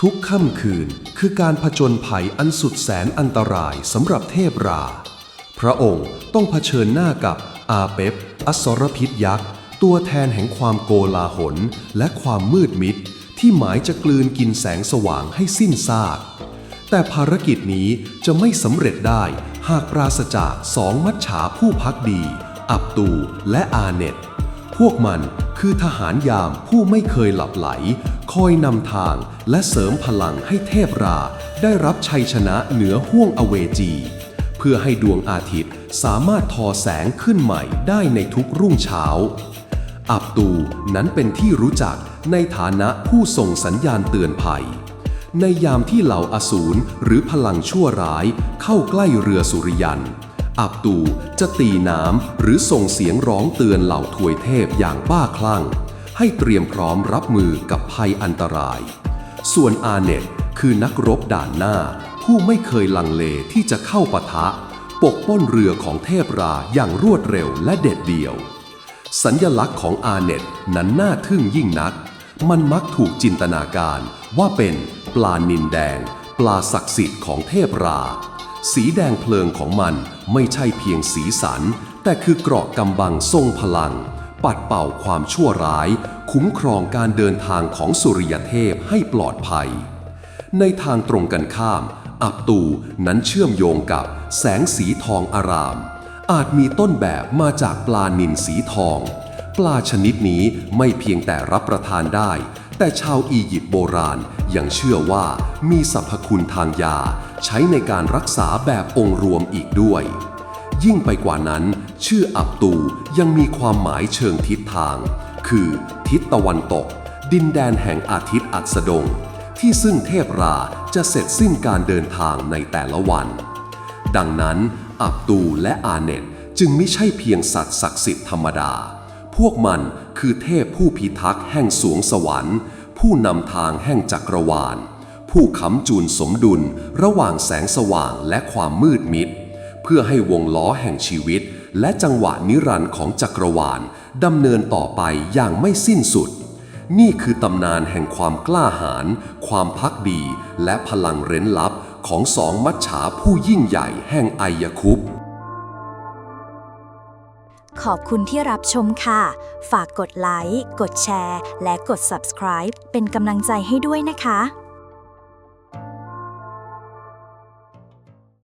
ทุกค่ำคืนคือการผจญภัยอันสุดแสนอันตรายสำหรับเทพรา พระองค์ต้องเผชิญหน้ากับอาเปปอสรพิษยักษ์ ตัวแทนแห่งความโกลาหล และความมืดมิด ที่หมายจะกลืนกินแสงสว่างให้สิ้นซาก แต่ภารกิจนี้จะไม่สำเร็จได้หากปราศจากสองมัจฉาผู้พักดี อับตูและอาเนตพวกมัน คือทหารยามผู้ไม่เคยหลับไหล คอยนำทางและเสริมพลังให้เทพราได้รับชัยชนะเหนือห้วงอเวจี เพื่อให้ดวงอาทิตย์สามารถทอแสงขึ้นใหม่ได้ในทุกรุ่งเช้า อับตูนั้นเป็นที่รู้จักในฐานะผู้ส่งสัญญาณเตือนภัย ในยามที่เหล่าอสูรหรือพลังชั่วร้ายเข้าใกล้เรือสุริยัน อับตูจะตีน้ำหรือส่งเสียงร้องเตือนเหล่าทวยเทพอย่างบ้าคลั่ง ให้เตรียมพร้อมรับมือกับภัยอันตราย ส่วนอาเน็ตคือนักรบด่านหน้า ผู้ไม่เคยลังเลที่จะเข้าปะทะ ปกป้นเรือของเทพราอย่างรวดเร็วและเด็ดเดี่ยว สัญญลักษณ์ของอาเน็ตนั้นน่าทึ่งยิ่งนัก มันมักถูกจินตนาการว่าเป็นปลานินแดง ปลาศักดิ์สิทธิ์ของเทพรา สีแดงเพลิงของมันไม่ใช่เพียงสีสัน แต่คือเกราะกำบังทรงพลัง ปัดเป่าความชั่วร้าย คุ้มครองการเดินทางของสุริยเทพให้ปลอดภัย ในทางตรงกันข้าม อับตูนั้นเชื่อมโยงกับแสงสีทองอาราม อาจมีต้นแบบมาจากปลานินสีทอง ปลาชนิดนี้ไม่เพียงแต่รับประทานได้ แต่ชาวอียิปต์โบราณยังเชื่อว่ามีสรรพคุณทางยาใช้ในการรักษาแบบองค์รวมอีกด้วย ยิ่งไปกว่านั้น ชื่ออับตูยังมีความหมายเชิงทิศทาง คือ ทิศตะวันตก ดินแดนแห่งอาทิตย์อัสดง ที่ซึ่งเทพราจะเสร็จสิ้นการเดินทางในแต่ละวัน ดังนั้น อับตูและอาเนตจึงไม่ใช่เพียงสัตว์ศักดิ์สิทธิ์ธรรมดา พวกมันคือเทพผู้พิทักษ์แห่งสวงสวรรค์ ผู้นำทางแห่งจักรวาล ผู้ค้ำจูนสมดุลระหว่างแสงสว่างและความมืดมิด เพื่อให้วงล้อแห่งชีวิต และจังหวะนิรันดร์ของจักรวาลดำเนินต่อไปอย่างไม่สิ้นสุด นี่คือตำนานแห่งความกล้าหาญความพักดี และพลังเร้นลับของสองมัจฉาผู้ยิ่งใหญ่แห่งไอยคุป ขอบคุณที่รับชมค่ะ ฝากกดไลค์ กดแชร์ และกด subscribe เป็นกำลังใจให้ด้วยนะคะ